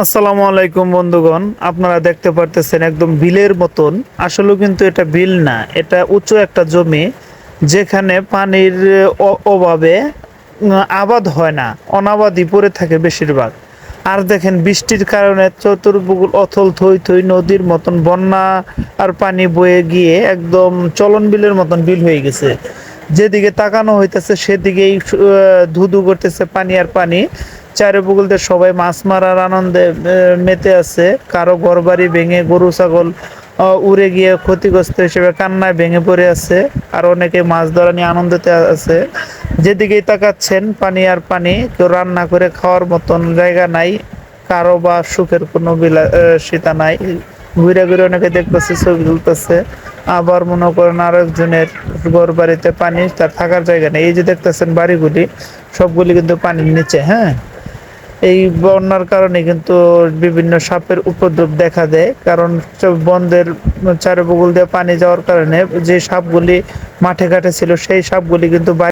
আসসালামু আলাইকুম বন্ধুগণ, আপনারা দেখতে পারতেছেন একদম বিলের মতন। আসলে কিন্তু এটা বিল না, এটা উঁচু একটা জমি যেখানে পানির অভাবে আবাদ হয় না, অনাবাদই পড়ে থাকে বেশিরভাগ। আর দেখেন বৃষ্টির কারণে চতুর্ভুগুল অথল, থই থই নদীর মতন বন্যা আর পানি বয়ে গিয়ে একদম চলন বিলের মতন বিল হয়ে গেছে। যেদিকে তাকানো হইতেছে, সেদিকেই ধুধু করতেছে পানি আর পানি। চারে বগুলতে সবাই মাছ মারার আনন্দে মেতে আছে। কারও ঘরবাড়ি ভেঙে গরু, ছাগল উড়ে গিয়ে ক্ষতিগ্রস্ত হিসেবে কান্নায় ভেঙে পড়ে আছে। আর অনেকে মাছ ধরা নিয়ে আনন্দতে আছে। যেদিকেই তাকাচ্ছেন, পানি আর পানি, কেউ রান্না করে খাওয়ার মতন জায়গা নাই। কারও বা সুখের কোনো বিলা সীতা নাই। ঘুরে ঘুরে অনেকে দেখতেছে, ছবি তুলতেছে। আবার মনে করেন আর একজনের ঘর বাড়িতে পানি তার থাকার জায়গা নেই। এই যে দেখতেছেন বাড়িগুলি, সবগুলি কিন্তু পানির নিচে হ্যাঁ? এই বন্যার কারণে কিন্তু বিভিন্ন সাপের উপদ্রব দেখা দেয়, কারণ বন্ধের চারিবগুল দিয়ে পানি যাওয়ার কারণে যে সাপগুলি মাঠে ঘাটে ছিল, সেই সাপগুলি কিন্তু